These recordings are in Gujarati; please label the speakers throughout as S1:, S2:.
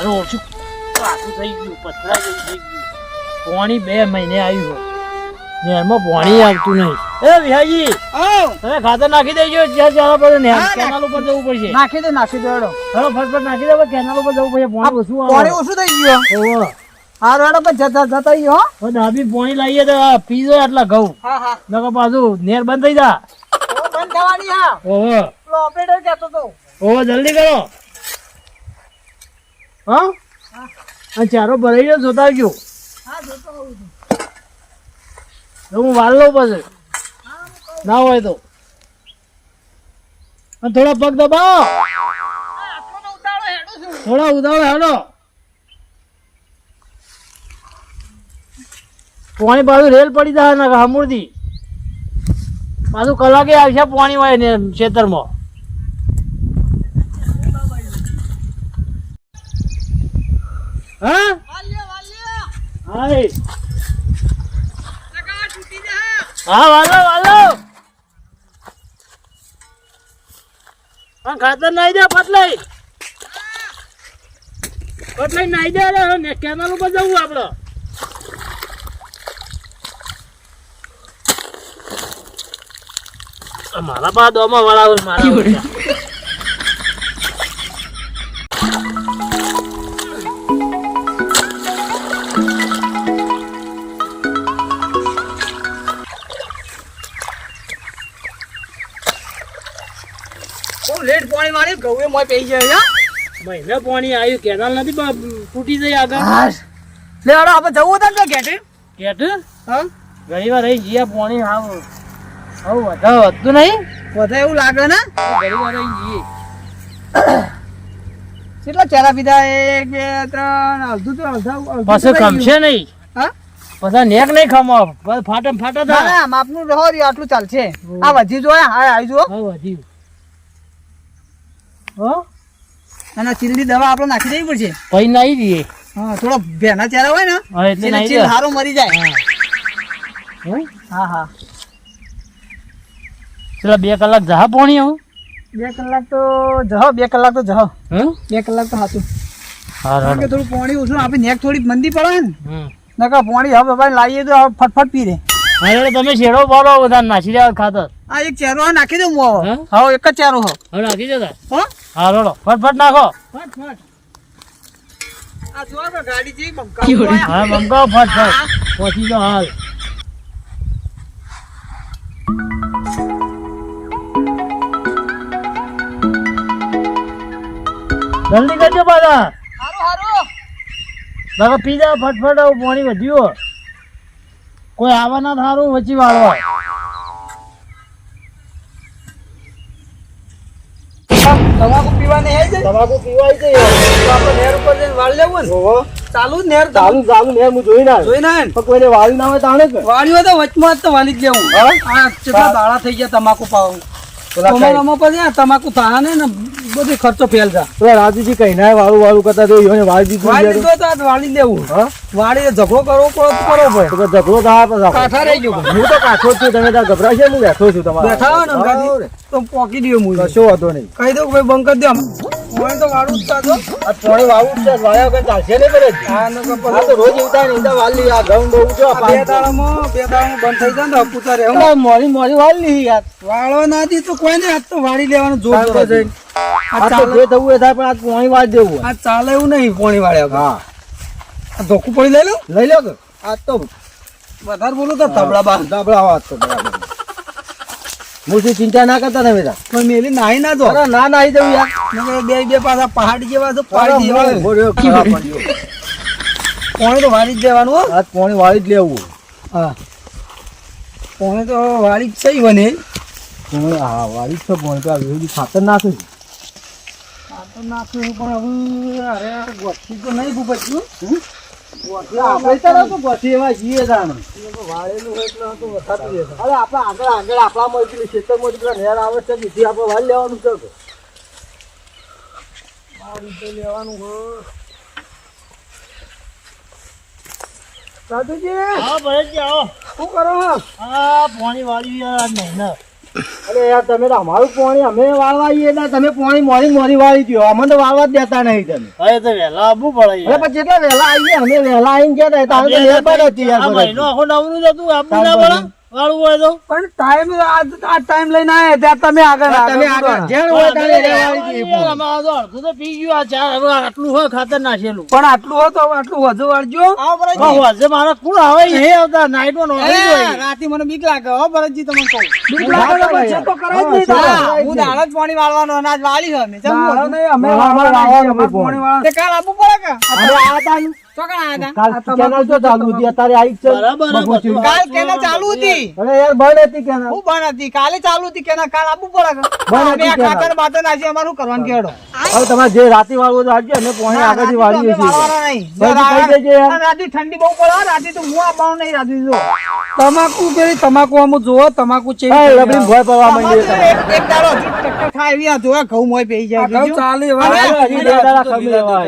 S1: અને ઓછું પાછું થઈ ગયું પથરા જેવું થઈ ગયું. પોણી બે મહિને આવ્યું હોય. નેરમાં પોણી આવતું નહીં. એ વિહાજી તમે ખાતર નાખી દેજો જ્યાં જવા પડે ને કેનાલ ઉપર જવું પડશે.
S2: નાખી દે નાખી દે હેડો.
S1: ફટફટ નાખી દો કેનાલ ઉપર જવું પડશે. પોણી ઓછું
S2: પાણી ઓછું થઈ ગયું
S1: ઓહો.
S2: હારું હેડો પણ જતા જતા હો.
S1: ડાબી પોણી લાવીએ તો પીજો આટલા ઘઉં.
S2: હા
S1: પાછું નેર બંધ થઈ જા.
S2: ઓ બંધ થવાની હા.
S1: ઓહો.
S2: ઓપરેટર કહેતો તો.
S1: ઓહો જલ્દી કરો. હા? આ ચારો ભરાઈ ગયો જોતા આવજો.
S2: હા
S1: વાલ લઉં પછી. ના હોય તો. થોડા પગ દબાવો.
S2: થોડા ઉતાવળ હેડો.
S1: પાણી બાજુ રેલ પડી જાય ને હમુરથી. પાછું કલાકે આવશે પાણી હોય ને ખેતરમાં. હા? વાલો વાલો. હા ખાતર નાઈ દે પટલાઈ પટલાઈ નાઈ દે રે ને કેનાલ ઉપર જવું આપડે. મારા બા દોમાં વાળા? મારા
S2: ઘઉં મોય પઈ જાય
S1: મહિને પાણી આવ્યું કેનાલ નથી તૂટી જઈ આગળ.
S2: લે હેડો આપણે જવું હતા ને ઘેટ?
S1: ઘેટ?
S2: હા?
S1: વાર રહી ગયા પાણી હાવ હાવ વધારે વધતું નહીં?
S2: વધારે એવું લાગે ને?
S1: વાર રહી જઈએ
S2: કેટલા ચેરા પીધા? એક બે ત્રણ અડધું તો અડધા
S1: પછી. ખમશે નહીં.
S2: હા?
S1: પછી નેક નહીં ખમો. ફાટમ ફાટા થાય
S2: માપનું રહો રહ્યું આટલું ચાલશે. આ વધી જોયા હા આવી જુઓ
S1: વધ્યું હો?
S2: અને ચીલની દવા આપણે નાખી દેવી પડશે.
S1: ભાઈ નાઈ દઈએ.
S2: હા થોડો ભેના ચેરા હોય ને
S1: હા એટલે નાઈ દે.
S2: હારો મરી જાય.
S1: હે?
S2: હા હા.
S1: પેલા બે કલાક જહા પોણી હું
S2: બે કલાક તો જહો બે કલાક તો જહો. બે કલાક તો હાથું કારણ કે થોડું પોણી ઓછું આપણે નેક થોડી મંદી પડે ને નકા પોણી હવે બાબા લાવીએ તો ફટફટ પી રે
S1: હવે તમે શેડો બોલો બધા નાસી દેવા ખાતર.
S2: આ એક ચેરો આ નાખી દઉં હું હવે.
S1: હે?
S2: હવે એક જ ચેરો હો.
S1: હવે નાખી દેતા
S2: હો?
S1: હા રોડો. ફટફટ નાખો.
S2: ફટ ફટ. આ જો આપણે ગાડી જેવી બંકાવું હોય.
S1: હા મંગાવો ફટફટ પહોંચી જાઓ હાલ. જલ્દી કરજો પાછા.
S2: હારું હારું.
S1: બાબા પી જાઓ ફટફટ આવું પાણી વધ્યું કોઈ આવા ના થારું વચ્ચી વાળવા.
S2: તમાકુ પીવાની આવી જાય
S1: તમાકુ પીવાય છે
S2: તો આપણે નેર ઉપર જઈને વાળી લેવું ને ચાલુ જ નેર
S1: ચાલુ ચાલુ નેર હું જોઈ ના
S2: જોઈ ના ને?
S1: કોઈને વાળી ના હોય તાણે કે
S2: હોય તો વચમાં જ તો વાળી જ લેવું? આ કેટલા દાડા થઈ ગયા તમાકુ પાવું અમારામાં પછી તમાકુ થા ને બધો ખર્ચો ફેલ જા
S1: રાજુજી કઈ ના વાળું વાળું કરતા તો વાળી દીધું
S2: વાળી. તો વાળી લેવું.
S1: હા?
S2: વાળી ઝઘડો કરવો પડે કરવો પડે.
S1: તો ઝઘડો થાય પછી
S2: કાઠા રહી ગયો.
S1: હું તો કાઠો છું તમે ત્યાં ગભરાશે હું બેઠો છું તમારે.
S2: બેઠા ને તો પોકી દયો હું
S1: કશો વાંધો નહીં.
S2: કહી દઉં ભાઈ બંધ કરી દે. હું તો વાળું જ
S1: આ પોણી વાળું છે વાળ્યા વગર ચાલશે નહીં કરે
S2: આ નકર
S1: તો રોજ ઉતા ને ઈંડા વાળી આ ઘઉં બહુ છો
S2: બે દાડામાં બે દાડામાં બંધ થઈ જાય ને તો રહે.
S1: હમણાં મોડી મોડી વાળી યાર.
S2: વાળો ના દી તો કોઈ આજ તો વાળી લેવાનું જોર જોર
S1: જઈને.
S2: આ ચાલે
S1: થવું એ થાય પણ આજ પોણી વાળી દેવું
S2: આ ચાલે એવું નહીં પોણી વાળ્યા
S1: હા.
S2: ધોકું પડી લઈ લો.
S1: લઈ લો આ તો
S2: વધારે બોલું તો તબલા બા
S1: તબલા વાત તો બરાબર. મુસી ચિંતા ના કરતા ને બેટા
S2: પણ મેલી નાહી ના દો
S1: અરે ના નાહી દઉં યાર.
S2: બે બે પાછા પહાડી જેવા તો પાડી દેવા
S1: બોલ્યો, ખરાબ પડ્યો.
S2: પોણી તો વાળી જ દેવાનું હો.
S1: આજ પોણી વાળી જ લેવું.
S2: હા. પોણી તો વાળી જ સહી બને
S1: પોણી હા વાળી જ છે પોણી તો આ ખાતર નાખે ખાતર
S2: આ નાખ્યું પણ હવે અરે ગોઠી તો નહીં ભૂપચ્યું સાધુજી
S1: હા ભરતજી આવો.
S2: શું કરો છો?
S1: હા પાણી વાળી મહેનત.
S3: અરે યાર તમે તો અમારું પાણી અમે વાળવા આવીએ ને તમે પાણી મોરી મોરી વાળી દો અમને તો વાળવા જ દેતા નહીં તમે.
S1: અરે તો વહેલા આવવું પડે
S3: અરે પછી જેટલા વહેલા આવીએ અમે વહેલા આવીને ગયા હતા તો લેબર હતી યાર
S1: મહિનો આખો નવરું જ હતું આપવું ના વાળું હોય તો?
S2: પણ ટાઈમ આ ટાઈમ લઈને આયા ત્યાં તમે આગળ
S3: તમે આગળ જેણ હોય તારે એને વાળી દઈએ
S1: તો પી ગયું આ ચાર હવે આટલું હોય ખાતર નાખેલું.
S2: પણ આટલું હોય તો આટલું વધુ વાળજો.
S1: હોજે મારા કુળ આવે એ આવતા નાઈટમાં નો હોય.
S4: રાતે મને બીક લાગે હો ભરતજી તમને કહું.
S2: બીક લાગે તો પછી તો કરે જ નહીં તારે.
S4: હું દાળ જ પાણી વાળવાનો અનાજ વાળી છે અમે.
S2: અમે પાણી વાળવાનું.
S4: તે કાલ આપવું પડે કે?
S3: આ હતા ને,
S4: ચોકણ આયા હતા
S3: કાલ ચેનલ તો ચાલુ હતી. અત્યારે આવી છે
S1: બરાબર,
S4: કાલ કેના ચાલુ હતી.
S3: અરે યાર બંધ હતી કેનલ.
S4: હું બંધ હતી? કાલે ચાલુ હતી કેના કાલ આપવું પડે
S3: બંધ હતી
S4: આ
S3: કેના.
S4: ખાતર બાતર નાખી અમારે કરવાનું કેડો?
S3: હવે તમારે જે રાતે વાળવું તો આવજો અમે પાણી આગળથી વાળીએ છીએ.
S4: નહીં.
S3: યાર.
S4: અને ઠંડી બહુ પડે રાતે તો હું આપવાનું નહીં રાતે જો.
S2: તમાકુ પેલી તમાકુ આમ જોવો તમાકુ
S3: છે.
S2: થઈ
S3: ભોય પડવા માંડી
S4: એક- એક દાડો ટક્કર થાય એવી આ જોયા ઘઉં મોય પેઈ જાય
S2: ઘઉં ચાલે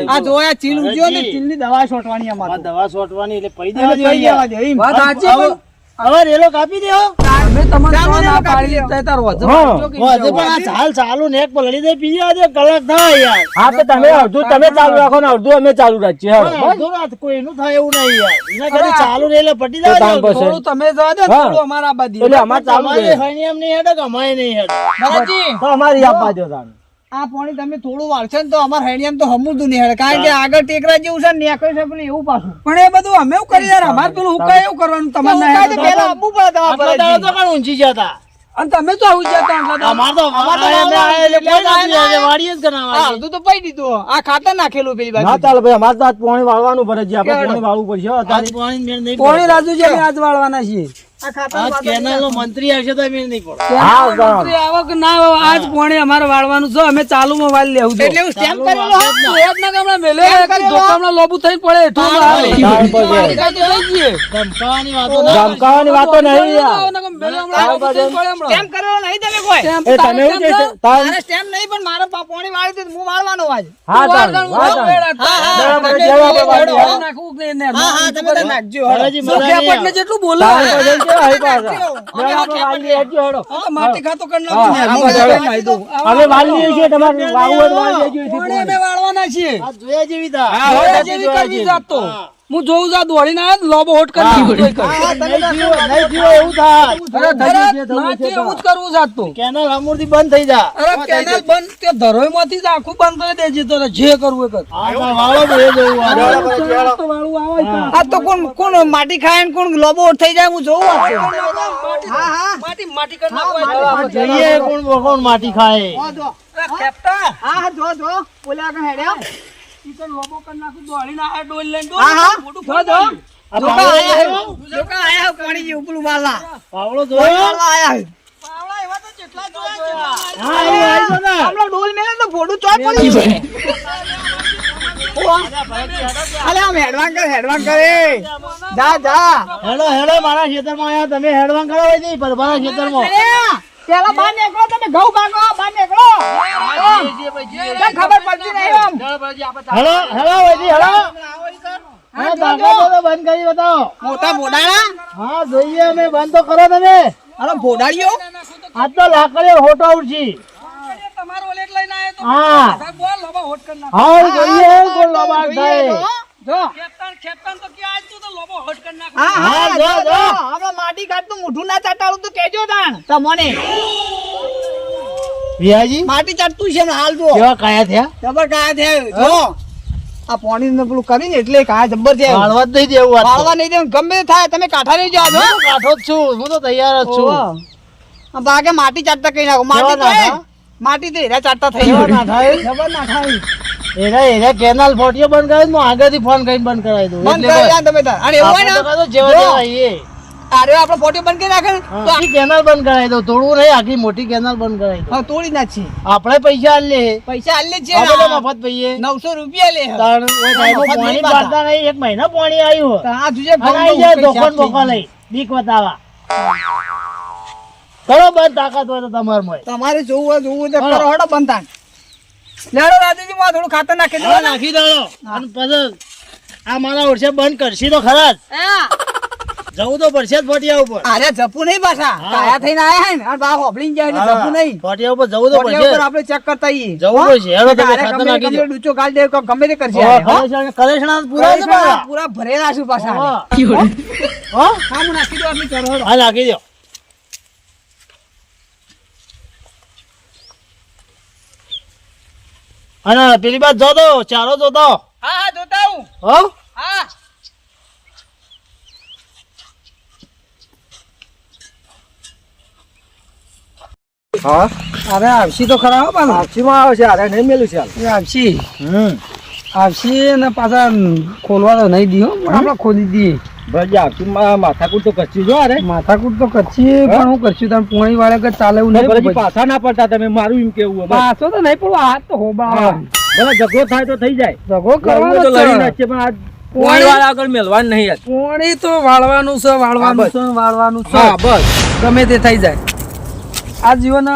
S4: આ જોયા ચીલ ઉગ્યો ને. ચીલની દવા છોટવાની
S1: આ
S4: અમારે
S1: દવા સોટવાની એટલે
S4: પડી
S1: દેવા જોઈએ.
S2: વાત સાચી
S1: હવે- હવે રેલો કાપી દેવો
S2: અમે તમને
S4: ચાલો
S2: તો
S4: ને
S2: ના પાડી તાર વધુ
S3: હા.
S2: વાળજો કે
S1: હોજે
S2: નહીં
S1: પણ આ ચાલ ચાલુ ને એક પલળી દે પી જવા કલાક થાય યાર.
S3: હા તો તમે અડધું તમે ચાલુ રાખો ને અડધું અમે ચાલુ રાખીએ હવે.
S1: પણ અડધો રાત કોઈનું થાય એવું નહીં યાર. એના ચાલુ રહે પટી દો.
S2: થોડું તમે જવા દો થોડું અમારા બાજુ.
S3: એટલે અમારે ચાલુ છે.
S1: નહીં હેડે કે અમારે નહીં હેડે.
S4: ભરતજી,
S3: તો અમારી આપવા દો તાણ.
S4: આ પાણી તમે થોડું વાળશો ને તો અમારે હેડિયામાં તો હમુરતું નહીં હેડે કારણ કે આગળ ટેકરા જેવું છે ને નેકળે છે પેલું એવું પાછું.
S2: પણ એ બધું અમે એવું કરીએ યાર અમારે પેલું હુકા એવું કરવાનું તમારે ના
S4: કાંઈ આપવું પડે તમારે.
S1: તો કણ ઊંચી જતા
S2: અને તમે તો આવું જતા
S1: અમાર તો
S4: અમાર તો
S1: એટલે કોઈ
S4: વાળવા
S1: વાડીએ જ
S4: આ તો પઈ દીધું. આ ખાતર નાખેલું પેલી
S3: ના
S4: બાજુ
S3: ચાલે ભાઈ અમારે તો આજ પાણી વાળવાનું પડે છે આપણે પાણી વાળવું પડશે અત્યારે.
S1: પાણી મેળ નહીં
S2: પોણી રાજુ છે આજ વાળવાના છીએ.
S1: મંત્રી આવશે તો નહીં
S2: મંત્રી આવો કે ના આવો, આજ પોણી અમારે વાળવાનું છે અમે ચાલુમાં વાળી લેવું
S4: એટલે સ્ટેમ્પ કરેલું
S2: એક ના ગામડા મેલે કે લોબુ પડે થઈ ગઈ.
S1: ધમકાવાની વાતો
S3: નહીં
S2: પડે. જેટલું બોલે માટી ખાતો કરી નાખું
S3: વાળી છીએ.
S2: વાળવાના છીએ.
S1: જોયા જેવી તા.
S2: જેવી તો. હું જોઉં છું દોડીને આવ્યો ને લોબો હોટ કરી
S1: એવું થાય.
S2: એવું જ કરવું જાત તો.
S1: કેનલ અમૂરથી બંધ થઈ જા.
S2: અરે કેનલ બંધ તે ધરોઈમાંથી જ આખું બંધ કરી દેજે તો જે કરવું એ કર.
S1: આ તો
S4: કોણ કોણ માટી ખાય ને કોણ લોબો હોટ થઈ જાય હું જોઉં
S2: માટી માટી કરી નાખો.
S1: આપણે કોણ કોણ માટી ખાય?
S2: અરે
S4: હા હા જો જો બોલ્યા આગળ હેડ્યા.
S2: ઈ લોબો કરી નાખું, દોડીને આ ડોલ લઈને ડોલ.
S4: હા. હા
S2: મોટું
S4: જો જો.
S1: આ
S4: જોકા આયા જોકા આયા પાણી જેવું ઉપલું વાલા પાવળો
S1: જો
S4: વાલા આયા
S2: પાવળા એવા તો જેટલા જોયા
S1: હા, એ આવી ગયો ને.
S4: આમનો ડોલ મેલે તો ફોડું ચોટ પડી ગયું. અલે આમ હેડવાન કર હેડવાન કરે જા જા.
S1: હેડો હેડો મારા ખેતરમાં આયા. તમે હેડવાન કરો હોય નહીં પરભાના ખેતરમાં.
S4: પેલા તમે ઘઉં ભાગો ખબર પડતી નહીં આમ
S1: હેડો હેડો વૈદી હેડો હા ભાગો તો બંધ કરી બતાવો.
S4: મોટા બોડાણા
S1: હા જોઈએ અમે બંધ તો કરો તમે.
S4: અરે બોડાડીઓ
S1: આજ તો લાકડીઓ હોટો ઉડશી
S2: તમારો ઓલેટ લઈને આયો તો
S1: હા
S2: બોલ, લોબા હોટ કરી
S1: હા જોઈએ કોણ લોબાગ થાય
S4: જો.
S2: ખેપતાન, ખેપતાન તો ક્યાં આજ તું તો લોબો હોટ કરી
S4: હા
S1: હા,
S4: હા
S1: જો,
S4: જો
S1: જો.
S4: જો. હમણાં માટી કાઢતું મોઢું ના ચાટાડું તો કેજો તાણ. તમને.
S1: વિહાજી?
S4: માટી ચડતું છે ને હાલ જો.
S1: કેવા કાયા થયા?
S4: જબર કાયા થયા. જો. આ પાણી ને પેલું કરીને એટલે કાયા જબર છે.
S1: વાળવા જ નહીં દેવું
S4: વાળવા નહીં દેવું. ગમે થાય તમે કાંઠા નહીં
S1: તો કાઠો જ છું હું તો તૈયાર જ છું.
S4: બાગે માટી ચાટતા કઈ નાખો? માટી? માટી તો હેરા ચાટતા થઈ ગયું.
S1: ના થાય
S4: જબર ના થાય
S1: એના એના કેનાલ ફોટીઓ બંધ કરાવી દો હું આગળથી ફોન કરીને બંધ કરાવી દઉં.
S4: બંધ
S1: એટલે
S4: કરી
S1: બસ.
S4: દે તમે તાર અને એવું હોય ને
S1: જેવા. જેવા
S4: અરે આપણે પોટી બંધ કરી નાખે તો
S1: આખી કેનાલ બંધ કરાવી દો. થોડું નહીં આખી મોટી કેનાલ બંધ કરાવી
S4: દો. તોડી નાખી.
S1: આપણે પૈસા આલે.
S4: પૈસા આલે છે
S1: આપણે મફત પૈયે.
S4: નવસો રૂપિયા લે
S1: તાણ ઓય પાણી પાડતા. નહીં. એક મહિના પાણી આવ્યું
S4: આ જુજે
S1: અને જાય
S4: કઈ
S1: ધોકો ને
S4: શાક
S1: બોકો લઈ. બીક બતાવા કરો બંધ તાકાત હોય તો તમારે મોય
S4: તમારે જોવું હોય જોવું તો કરો હડો બંધ તાણ. લેડો રાજુજી માં થોડું ખાતર નાખી દો
S1: નાખી દો. અને પછી આ મારા ઓરસે બંધ કરશી તો ખરા
S4: હા.
S1: જવું તો પડશે જ ફોટિયા ઉપર.
S4: અરે જપુ નહીં પાછા.
S1: હા.
S4: કાયા થઈને આયા હે ને? અને બા હોબળીને જાય એટલે જપુ નહીં.
S1: ફોટિયા ઉપર જવું તો
S4: પડશે ઉપર આપણે ચેક કરતા આવીએ.
S1: જવું પડશે. હેડો તમે ખાતર નાખી
S4: દે. ડૂચો ગાળી દે, ગમે તે કરશે
S1: કલેશણા- પૂરા છે
S4: પૂરા
S1: પાછા.
S4: પૂરા ભરેલા છું પાછા.
S1: હો?
S4: હા, હું નાખી દો આટલી કરો,
S1: હા નાખી દો. અને પેલી બાદ જોતો ચારો જોતો.
S4: હા હા જોતા હું
S1: હો?
S4: હા.
S5: હા?
S2: અરે આવશી તો ખરા પણ. પાછા
S5: સાક્ષીમાં આવે છે અરે નહીં મેલું છે
S2: એ આવશી.
S1: હમ.
S2: આવશી ને પાછા ખોલવા તો નહીં દીધો પણ આપણે ખોલી દઈએ.
S5: ભાઈ સાક્ષીમાં માથાકૂટ તો કચ્છી જો અરે.
S2: માથાકૂટ તો કરશી પણ હું કરશું તમે પોણી વાળે કે ચાલે એવું નહીં
S5: પાછા. ના પડતા તમે મારું એમ કેવું.
S2: પાછો તો નહીં પડવું હાથ તો હોબા
S5: ભલે ઝઘડો થાય તો થઈ જાય.
S2: ઝઘડો
S5: કરવો તો લડી
S2: કરવાનો
S5: પણ આ
S2: પોણી
S5: વાળા આગળ મેલવાનું નહીં.
S2: પોણી તો વાળવાનું છે વાળવાનું છે વાળવાનું છે.
S5: હા બસ.
S2: ગમે તે થઈ જાય. આ જીવન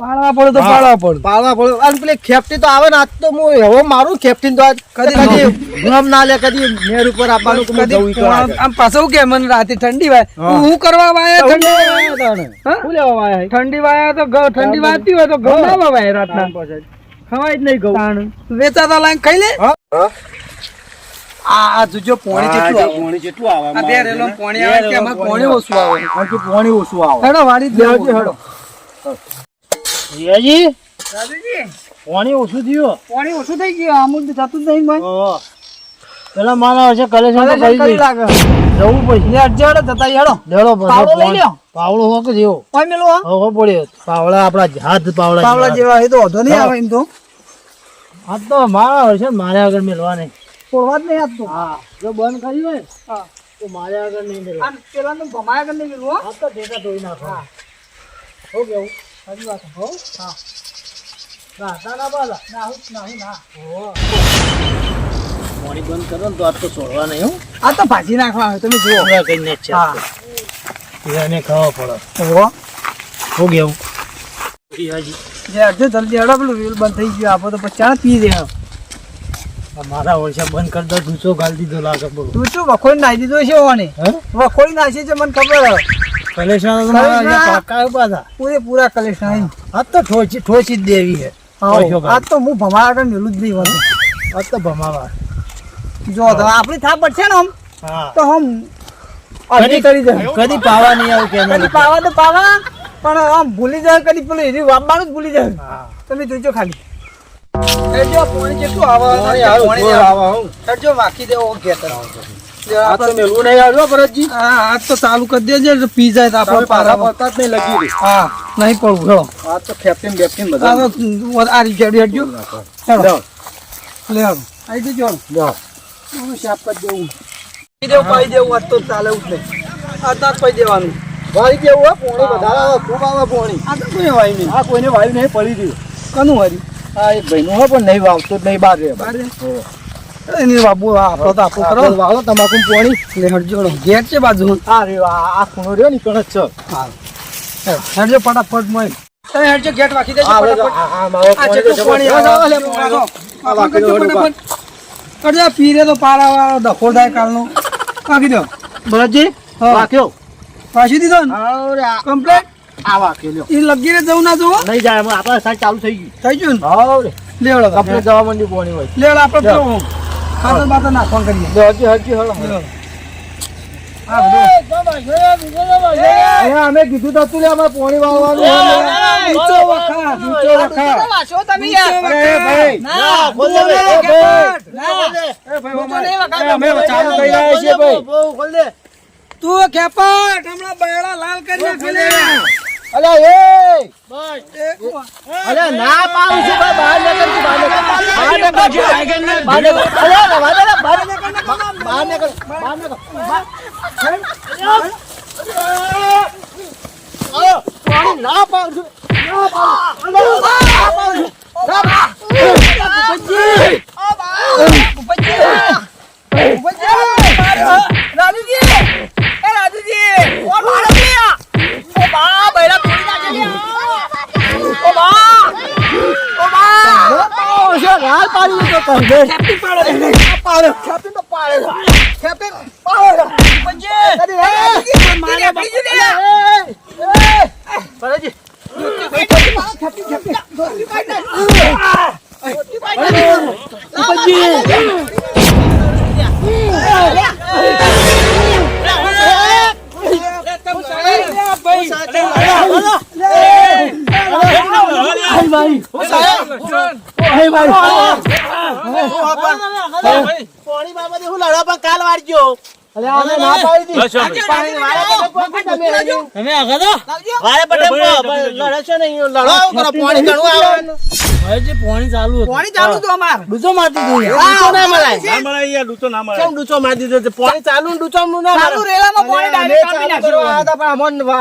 S2: પાળવા પડે તો પાળવા પડે.
S5: પાળવા પડે. અને પેલી ખેપટી તો આવે ને આજ તો હું હવે મારું ખેપટી તો આજ
S2: કદી
S5: કદી ગમ ના લે કદી મેર ઉપર આપવાનું
S2: કદી આમ પાછું કે મને રાતે ઠંડી વાય.
S5: હું.
S2: કરવા વાયા ઠંડી? હા?
S5: લેવા વાયા?
S2: ઠંડી વાયા તો ઠંડી વાતી હોય તો ઘઉં ના વાય રાતના.
S5: ખવાય જ નહીં ઘઉં.
S2: તાણ. વેચાતા લાઈન ખાઈ લે? આ આ જોજો પોણી જેટલું આવે.
S5: પોણી જેટલું આવે
S2: આ બે રેલો પોણી આવે કે આમાં પોણી ઓછું આવે?
S5: પોણી ઓછું આવે.
S2: હેડો વાડી જ
S5: હેડો.
S1: જીયાજી
S4: દાદુજી
S1: પાણી ઓછું થયું.
S4: પાણી ઓછું થઈ ગયું અમુક તો જતું જ નહીં ભાઈ.
S1: પેલા માના હશે કલેશણ તો કરી દઈ.
S4: લાગે
S1: જવું પછી
S4: લે અડજો જતા હેડો.
S1: ડેડો
S4: પાવડો લઈ લ્યો.
S1: પાવડો હોક જેવો
S4: કોઈ મેલો હા?
S1: પડ્યો. પાવડા આપડા હાથ પાવડા
S4: પાવડા જેવા એ તો વધો નહીં આવે એમ તો.
S1: આ તો મારા વર્ષે મારે આગળ મેળવા નહીં
S4: છોડવા જ નહીં આપતો
S1: હા જો બંધ કરી હોય
S4: હા.
S1: તો મારે આગળ નહીં મેળવા
S4: પેલાનું ભમાયા આગળ નહીં મેલું
S1: આ તો ટેકા ધોઈ નાખો. હો. કેવું સારી વાત હો હા. ના ના ના બાલા.
S4: ના હું ના હું ના.
S1: પાણી બંધ કરો ને તો આ તો છોડવા નહીં હો.
S4: આ તો ભાજી નાખવા આવે તમે જુઓ.
S1: પૂરા કરીને જ છે. એને ખાવા પડે.
S4: ઓહો
S1: હો કેવું જીયાજી
S4: જે અડધો જલ્દી હેડો પેલું વેલ બંધ થઈ ગયું આપો તો પછી ચાણ પી દે
S1: આ મારા વર્ષે બંધ કરી દો ગુસ્સો ગાલી દીધો લાગે બોલો
S4: તું શું વખોડી નાખી દીધો છે ઓને.
S1: હે?
S4: વખોડી નાખી છે મને ખબર હવે.
S1: કલેશણ તો મારા
S4: કલેશણ?
S1: અહીંયા કાકા આવ્યા પાછા
S4: પૂરેપૂરા કલેશ નહીં
S1: આ તો ઠોચી ઠોચી જ દેવી છે.
S4: આ તો હું આગળ મેલું જ નહીં હોતું
S1: આ તો ભમાવા.
S4: જો તો આપણી થાપ પડશે ને આમ તો આમ અડધી કરી દે.
S1: કદી પાવા નહીં આવું કે
S4: કદી પાવા તો પાવા પણ આમ ભૂલી જાય કદી પેલું એની વાપવાનું જ ભૂલી જાય. તમે જોજો ખાલી. એ જો પાણી જેટલું આવા
S5: પોણી આવે,
S4: આવે.
S5: આવે, હો.
S4: કરજો વાકી દેવો ઘેતર
S5: આ તો મેલવું નહીં આવ્યો ભરતજી?
S2: હા હાથ તો ચાલુ કરી દેજે પી જાય તો આપણે
S5: પાછા પડતા જ નહીં લગી
S2: હા નહીં પડવું
S5: આ તો કેપ્ટન બેપ્ટન બધા.
S2: આ રીતે હેડજો હેડજો
S5: લે
S2: આવી જજો.
S5: લો.
S2: હું શાપ કરી દેવું. પી દેવું પાઈ દેવું આજ તો ચાલે એવું નહીં. પાઈ દેવાનું.
S5: વાળી દેવું હોય પોણી વધારે આવે, ખૂબ આવે પોણી.
S2: આ તો કોઈ વાય નહીં.
S5: આ કોઈને વાયુ નહીં પડી ગયું
S2: કનું હારી
S5: આ એક ભાઈનું હોય પણ નહીં વાવતો જ નહીં બહાર રહે?
S2: બારે એની બાબુ આપણો તો આપણો કરો
S5: વાળો તમાકુ પોણી.
S2: લે હેડજો હેડો ઘેર છે બાજુ
S5: આ રહ્યો આ ખૂણો રહ્યો ને કણ જ છે
S2: હેડજો ફટાફટ મોય. તમે હેડજો ગેટ વાકી દેજો ફટાફટ.
S5: પોણી
S2: ફટાફટ. પીરે તો પારા વાળો ડખો થાય કાલનો. વાકી દો.
S5: ભરતજી વાક્યો
S2: પાછી દીધો ને? કમ્પ્લેટ?
S5: આ વાક્યો લ્યો.
S2: એ લગીને જવું ના જવું
S5: નહીં જાય આપણે સાઈડ ચાલુ થઈ ગયું.
S2: થઈ ગયું ને?
S5: હાવ
S2: લેવડો
S5: આપણે જવા માંડી પોણી હોય.
S2: લેવડો આપણે ખાતર બાતર નાખવાનું કરીએ.
S5: લે, હજી હજી હળો. અમે કીધું તો હતું અમારે પોણી વાળવાનું
S4: તો નહીં વખા.
S5: એ અમે ચાલુ કરી રહ્યા છીએ ભાઈ.
S1: ખોલ. દે
S2: તું ખેપટ હમણાં બૈડા લાલ કરી નાખે લે.
S5: અલ્યા એ!
S1: બસ.
S5: અલ્યા ના પાડું છું ભાઈ બહાર નીકળ છું બહાર નીકળ. બહાર નીકળ. છું. બહાર નીકળ. અલ્યા રવા દે ને, બહાર નીકળ બહાર નીકળ. બહાર નીકળ. અલ્યા, પાણી ના પાડું છું. ના અલ્યા, ના પાડું છું. ના.
S4: રાજુજી એ રાજુજી છે આ? ઓ બા બૈરા તોડી નાખે છે. ઓ બા ઓ બા
S5: પાડું છું, ના પાડું છું તો કહી દે.
S4: કેપ્ટન પાડો
S5: પાડું. કેપ્ટન તો પાડે. કેપ્ટન પાડે છે.
S3: પોણી વાળા તમે
S1: આગળ
S3: વાળા લડશો નહીં લડો કરો પોણી આવે
S1: ચાલુ
S4: પાણી ચાલુ તો અમાર.
S3: ડૂચો મારી દીધો ડૂચો ના મળાય
S2: ના મળે યાર ડૂચો ના મળે
S3: કેમ ડૂચો મારી દીધો છે? ચાલુ ને ડૂચો ના
S4: ચાલુ રેલામાં પાણી ડાયરેક્ટ કાપી નાખ્યું.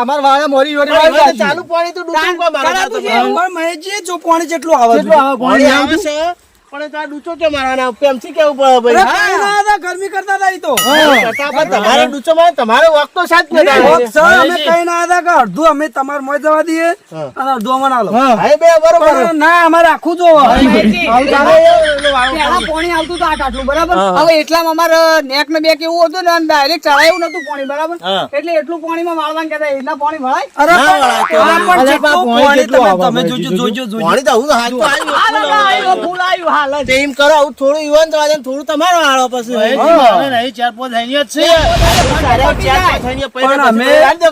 S3: અમારે ચાલુ પાણી તો ડૂચો કો મારે
S4: કરાતું છે.
S2: જો પાણી જેટલું આવે છે.
S3: પાણી આવે છે. પણ તો આ ડૂચો કેમ મારવાના પ્રેમથી કેવું પડે ભાઈ?
S2: ના હતા ગરમી કરતા હતા તો.
S3: પણ તમારે ડૂચો મારે તમારો વખત તો સાથ ને
S2: અમે કઈ ના હતા કે અડધું અમે તમારે મોય જવા દઈએ અને અડધું અમને આલો.
S3: હા. બે બરોબર.
S2: ના અમારે આખું જોવો.
S3: એવો
S4: પાણી આવતું તો આટ આટલું બરાબર? હવે એટલામાં અમારે નેક ને બે કેવું હતું ને ડાયરેક્ટ ચડાયું નતું પાણી બરાબર? એટલે એટલું પાણીમાં વાળવાનું કહેતા એટલા પાણી ભરાય
S2: અરે
S3: ના
S2: પણ
S3: વળાય તો. અરે પાણી
S2: જોજો જોજો જોજો.
S3: પાણી તો આવું.
S4: ફૂલ આવ્યું. હાલ.
S3: તે એમ કરો આવું થોડું ઈવન જવા દે થોડું તમારો હાલો પછી
S1: નહીં ચાર પાંચ થઈ છે
S2: પણ અમે
S3: દો.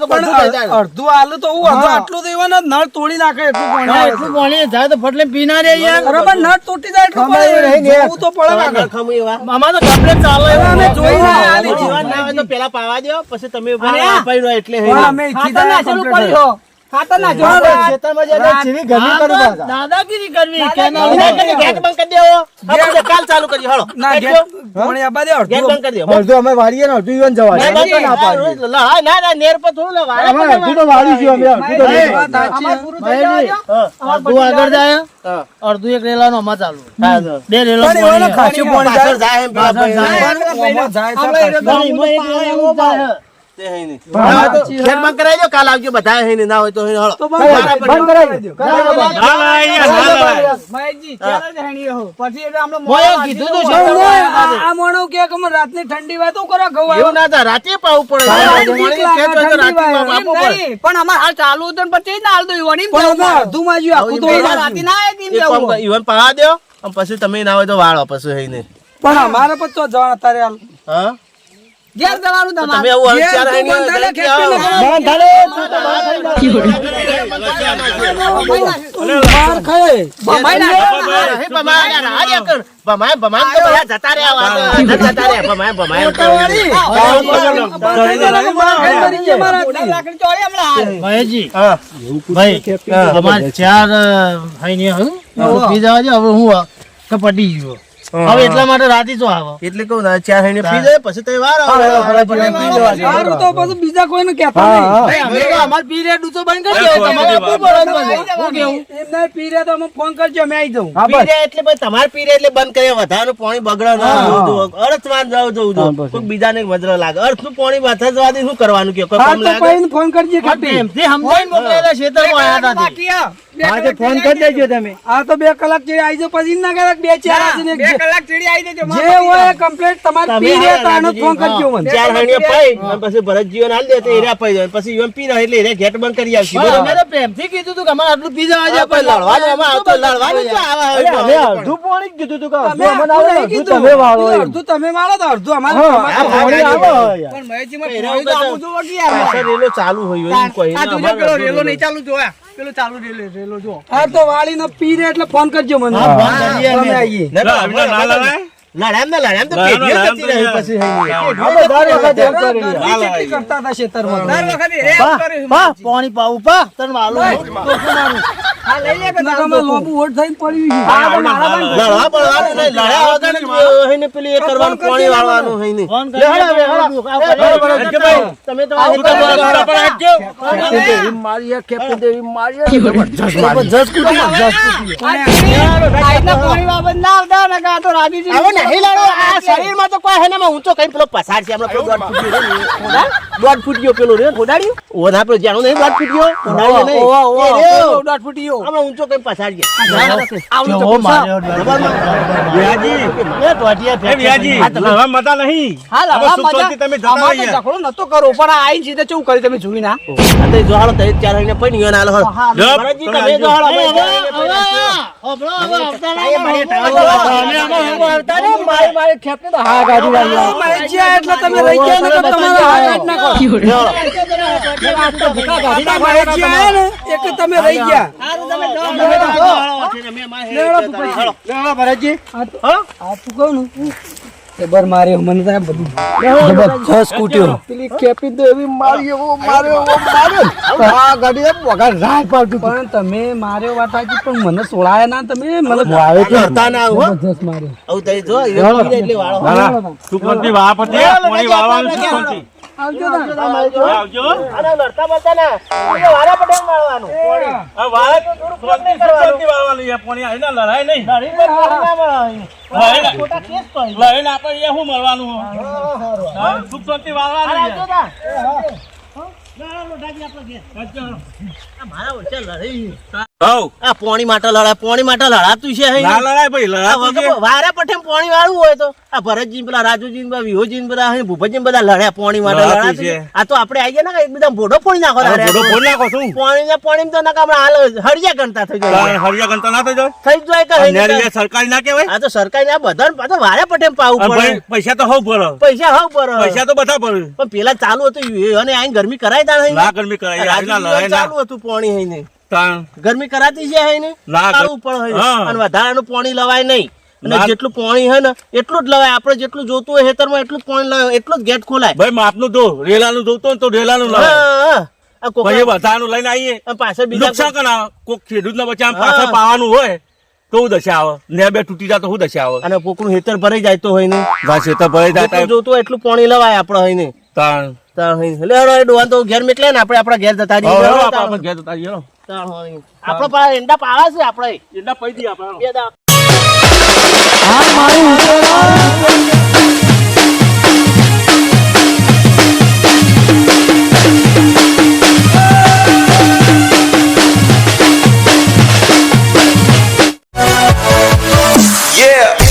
S2: અડધું આલુ તો હું આટલું તો એવા નળ તોડી નાખે એટલું પાણી
S1: હા, એટલું પાણી જાય તો ફટલે પીના રે યાર
S2: બરાબર નળ તૂટી જાય એટલું પાણી
S3: રહી ને.
S2: જોવું તો પડે
S3: તમારે
S2: કાકા.
S3: એવા.
S1: મામા તો કપડે ચાલે
S2: એવા અમે જોઈ
S3: રહ્યા
S2: આલી
S3: જીવન ના હોય તો પેલા પાવા દ્યો, પછી તમે ઊભા એટલે હે.
S2: અમે ઈથી
S4: ના
S2: ચાલુ
S4: નાખેલું
S2: complete
S4: પડી હો. ખાતર નાખેલું પડી.
S3: ખેતરમાં જઈને ચીવી ઘરની કરી
S1: આ દાદાગીરી કરવી કે ના
S3: ના, ના, ગેટ બંધ કરી દેવો. આપણે કાલ ચાલુ કરીએ, હળો.
S2: ના
S3: ગેટ
S2: ગેટ આબા દે
S3: ગેટ
S2: અડધું
S3: બંધ કરી દેવો.
S5: અડધું અમે વાળીએ ને અડધું ઈવન જવા દે.
S3: ના, ના, ના, રોજ લ- હા, ના, ના, નેર પર થોડું વાળા
S5: અમે અડધું તો વાળીશું અમે અડધું તો
S2: એ
S5: નહીં.
S2: વાત સાચી.
S4: અમારે પૂરું થઈ જવા
S1: ભાઈ,
S4: દો.
S3: હા,
S1: અડધું આગળ જાય અડધું એક રેલાનો અમાર ચાલુ. બે રેલો
S2: પણ પાણી જાય
S3: જાય.
S1: જાય.
S2: જાય
S1: એક જાય.
S3: તે હે નહીં.
S5: હા,
S3: હા, તો
S5: સાચી
S3: બંધ કરાવી દો, કાલ આવજો બધા હે નહીં, ના હોય તો હે હળો.
S2: તો
S5: બંધ કરાવી દો.
S2: દો.
S5: દો.
S2: ના, ના, અહીંયા ના
S4: ચાલે જ હેણી રહો. પછી એટલે હમણાં મોયો
S1: કીધું તો છે.
S2: આ- મોણો કે કે રાતની ઠંડી વાતો કરો ગવા
S3: એવું ના થાય, રાતે પાવું પડે. મોણી હોય તો રાતે પાવું પડે.
S4: પણ અમાર હાલ ચાલુ હતું પછી જ ના હાલ તો ઈવોની
S2: અમે અડધું માં જ્યું, આખું તો
S4: રાતે ના આવે તેમ
S3: એક
S4: જવું.
S3: ઈવન પાવા દ્યો, પછી તમે ના હોય તો વાળો પછી હે નહીં.
S2: પણ અમારે પછી તો તારે હાલ.
S3: હા?
S4: ઘેર જવાનું
S3: તમે
S4: તમારે.
S3: આવું
S2: ઘેર
S3: વિચાર હે
S2: તું બંધ
S3: નહીં,
S2: થાલે,
S3: ઘરેથી
S2: ખેંચી
S3: આવો.
S2: માર ખાય.
S4: ભમાઈ ના
S3: હે, ભમાય, યાર, આ જે કર. ભમાય, ભમાય તો બધા જતા રહ્યા વાત. જતા રહ્યા, ભમાય, ભમાય.
S2: મોટાવાળી. બંધ થઈ જાય, માર ખાય મરી ગયા મારા
S4: મોટા
S2: હાથથી.
S4: લાકડી ચોળી હમણાં હાલ.
S3: હા.
S1: ભાઈ અમારે ચાર ભાઈ ને હું પી જવા હવે હું આ કે પટી ગયો હવે એટલા માટે રાતી જો આવો.
S3: એટલે કહું ના ચાર હૈને પી જાય, પછી તઈ વાર આવે.
S2: સારું તો પછી બીજા કોઈને કહેતા નહીં.
S1: અમે તો અમાર પીરિયડનું તો બંધ કરી દો તમારે ને બધું. હું કેવું?
S2: એમને પી રહ્યા તો અમે ફોન કરજો અમે આવી જાઉં
S5: હા,
S3: પી
S5: બસ.
S3: એટલે ભાઈ તમાર પી જાય એટલે બંધ કરે વધારે પાણી બગડે ના જોવું જોવું. જાવ જોવું
S5: જો
S3: કોઈ બીજાને વજ્ર લાગે. અર્થનું પાણી વાથા જવા દે શું કરવાનું કે? કોઈ
S2: હા
S3: કામ
S2: તો
S3: લાગે?
S2: ફોન કરજે કે.
S1: પ્રેમથી સમજાવીને મોકલેલા ખેતરમાં આયા હતા
S4: બાકી
S5: આજે ફોન કરી દેજો તમે.
S2: આ તો બે કલાક ચડી આવી જાવ પછી ના કલાક બે ચાર
S4: ના,
S2: ને
S4: બે કલાક ચડી આવી દેજો.
S2: જે હોય કમ્પ્લીટ તમારે પી રે તો
S3: હા,
S2: આનો
S3: રાજુજી,
S2: ફોન કરજો મને.
S3: ચાર હણીએ પાઈ. અને પછી ભરતજીઓ હાલ દે તો એરા પાઈ જાય. પછી ઈવન પી રહે એટલે એરા ગેટ બંધ કરી આવશે. બરોબર.
S1: અમે તો પ્રેમથી કીધું તું કે અમાર આટલું પી જવા દે
S3: લડવા લડવાનું અમાર આવતો લડવા જ આવે
S5: અમે અડધું પાણી. કીધું તું કે
S2: તમે
S5: અડધું અમને
S2: આખું
S5: આવે, અડધું
S2: કીધું.
S5: તમે વાળો
S2: અડધું તમે વાળો તો અડધું અમાર
S5: આ પાણી આવે.
S4: પણ મહેજી
S3: માં
S4: પાણી તો
S3: રેલો ચાલુ હોય એવું કોઈ
S4: આ
S3: ના,
S4: પેલો રેલો. નહીં ચાલુ જોયા પેલો ચાલુ રેલો રેલો જો
S2: હા તો વાળી ને પી રે એટલે ફોન કરજો મને
S1: હા, ફોન કરીએ અમે.
S2: આવીએ
S3: ના, તો લડામ ને લડામ તો પેઢીઓ જતી રહી પછી હૈની.
S5: દર વખતે એમ કરી
S2: કેટલી કરતા હતા ખેતરમાં
S4: દર વખતે
S1: પા, પાણી પાવું પા તને વાલું
S4: હા લઈ લે કે
S2: લોબુ ઓટ થઈને પડ્યું છે.
S4: હા તો મારા પણ
S3: લડવા પડવાનું નહીં, લડ્યા વગર જ હૈને એ કરવાનું, પાણી વાળવાનું હૈને.
S1: ફોન
S3: લે, હળો, હવે, હળો. એ, બરોબર, હટકે ભાઈ. તમે તો આ રીતે રસ્તા પર હટજો.
S4: આજના પાણી બાબત ના આવતા ને કાં તો રાજીજી
S3: હવે નહીં લડો, આ શરીરમાં તો કોઈ હેને માં ઊંચો કઈ પેલો પસાર છે હમણાં પેલો દોઢ ફૂટ ગયો રે. ઓડા? દોઢ ફૂટ પેલો રે ઓડાડ્યું? ઓ પેલો જાણો નહીં ફૂટ્યો નહીં. એ રહ્યો.
S2: દોઢ ફૂટી જો
S3: આમાં ઊંચો કઈ.
S1: માર્યો
S2: એટલે તમે રહી ગયા જબર માર્યો મને તો બધું જબરજસ્ત કૂટ્યો પેલી ખેપી તો એવી મારી માર્યો માર્યો
S5: આ ગાડી વગર રાહ પાડતું
S2: પણ તમે માર્યો વાત પણ મને સોળાયા ના તમે. મને
S5: આવે
S3: ના હો.
S2: જબરજસ્ત માર્યો.
S3: તઈ જો, એટલે વાળો.
S6: પતિ.
S2: આવજો ને
S6: આવજો.
S3: આના લડતા બળતા ના. એ વાળા પટેલ મારવાનું.
S6: આ વાત શાંતિ, શાંતિ વાળવાનું છે. પાણી આવીને લડાય નહીં.
S3: લડી પર ના મળે.
S6: લડાય ના.
S3: ખોટા કેસ તો
S6: લડાઈને આપણે એ શું મળવાનું? હા, સુખ શાંતિ વાળવાની
S3: આ
S6: છે.
S3: જો પોણી માટે લડાય પોણી માટે લડાતું છે
S6: લડાય ભાઈ,
S3: આ
S6: છે.
S3: વારે પઠે પોણી વાળું હોય તો આ ભરતજી ને પેલા રાજુજી ને વિહોજી ને બધા ભૂપતજી બધા લડ્યા પોણી માટે
S6: લડાતું છે.
S3: આ તો આપણે ને એકદમ ભોડો પોણી નાખો
S6: નાખો શું?
S3: પોણી ને પોણી તો નાખો આપણે હાલ હળિયા ગણતા થઈ જાય
S6: હરિયા ગણતા ના થઈ જાય?
S3: થઈ જાય કે
S6: આ સરકારી ના કહેવાય?
S3: આ તો સરકારી આ બધા તો વારે પઠે પાવું પડે
S6: પૈસા તો હવ ભરો.
S3: પૈસા હાવ ભરો
S6: પૈસા તો બધા ભરો.
S3: પણ પેલા ચાલુ હતું અને આઈને ગરમી કરાય તા
S6: ના ગરમી કરાય, આવીને લડાય
S3: ચાલુ હતું પોણી હઈને.
S6: તાણ.
S3: ગરમી કરાતી છે હઈને?
S6: ના,
S3: ચાલુ પણ હોય અને વધારાનું પાણી લવાય નહીં. અને જેટલું પાણી હોય ને એટલું જ લવાય. આપણે જેટલું જોતું હોય ખેતરમાં એટલું જ પાણી લવાય. એટલું જ ગેટ ખોલાય.
S6: ભાઈ માપનું દો રેલાનું જોતો ને તો રેલાનું
S3: હા, હા.
S6: પછી વધારાનું લઈને આવીએ.
S3: આ પાછળ બીજા
S6: નુકસાન કરાવે કોક ખેડૂત ના બચ્ચા
S3: હા.
S6: પાવાનું હોય તો હું દશા આવે. ને બે તૂટી જાય તો હું દશા આવે.
S3: અને કોકનું હેતર ભરાઈ જાય તો હોય
S6: ને. ભરાઈ જાય
S3: જોતું હોય એટલું પાણી લવાય આપણે હોય નહીં
S6: તાણ.
S3: ડોવાન તો ઘેર મેટલે ને. આપણે આપણા ઘેર જતા
S6: આપણે ઘેર જતા
S3: જઈએ આપણો પા એંડા પાવા છે આપણે.
S6: એંડા પૈ દી આપણે.
S3: બે દા
S2: હા મારું Yeah!